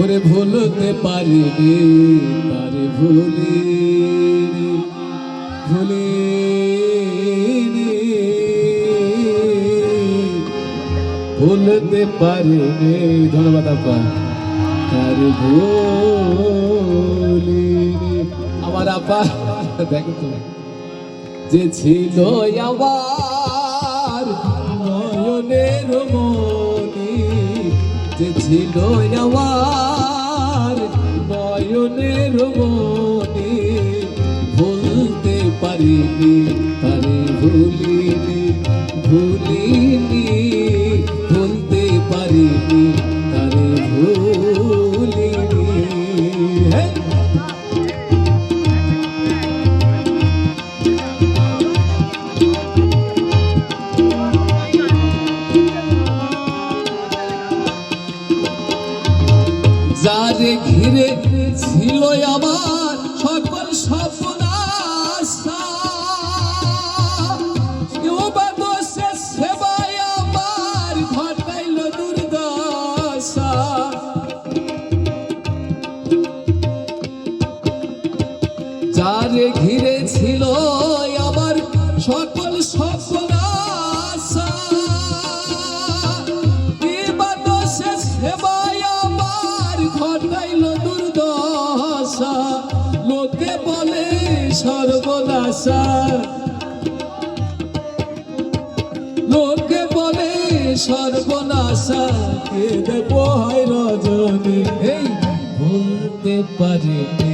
ওরে ভুলতে পারিনি, তারে ভুলি ভুলিনি। ভুলতে পারিনি, ধন্যবাদ আপা তারে ভুলিনি। আমার আপা দেখো তো। যে ছিল আমার নয়নের মনি, যে ছিল আমার ভুলিনি ভুলতে পারিনি তারে ভুলিনি। হ্যাঁ। যারে ঘিরে ছিল আমার যারে ঘিরে ছিল আমার সকল স্বপ্ন আশা। সেবায় আমার ঘটাইল দুর্দশা। লোকে বলে সর্বনাশা। লোকে বলে সর্বনাশা। কে দেব হয় রজনী। এই ভুলতে পারিনি।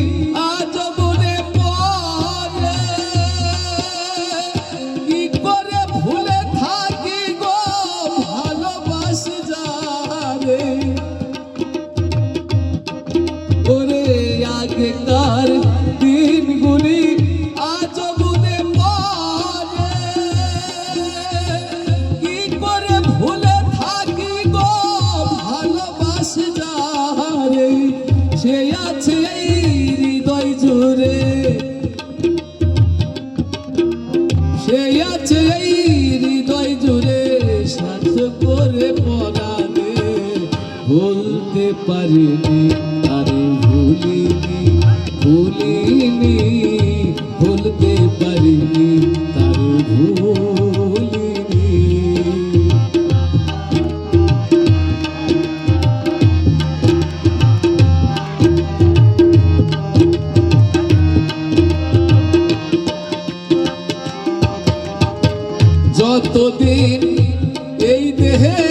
এই হৃদয় জুড়ে করে পারিনি আরে ভুলিনি ভুলিনি। যতদিন এই দেহে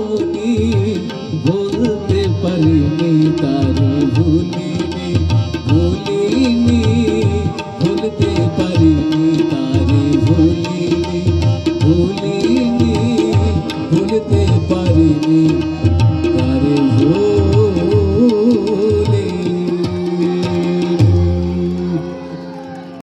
নি তারে ভুলিনি ভুলিনি ভুলতে পারিনি তারে ভুলিনি ভুলিনি ভুলতে পারিনি তারে ভুল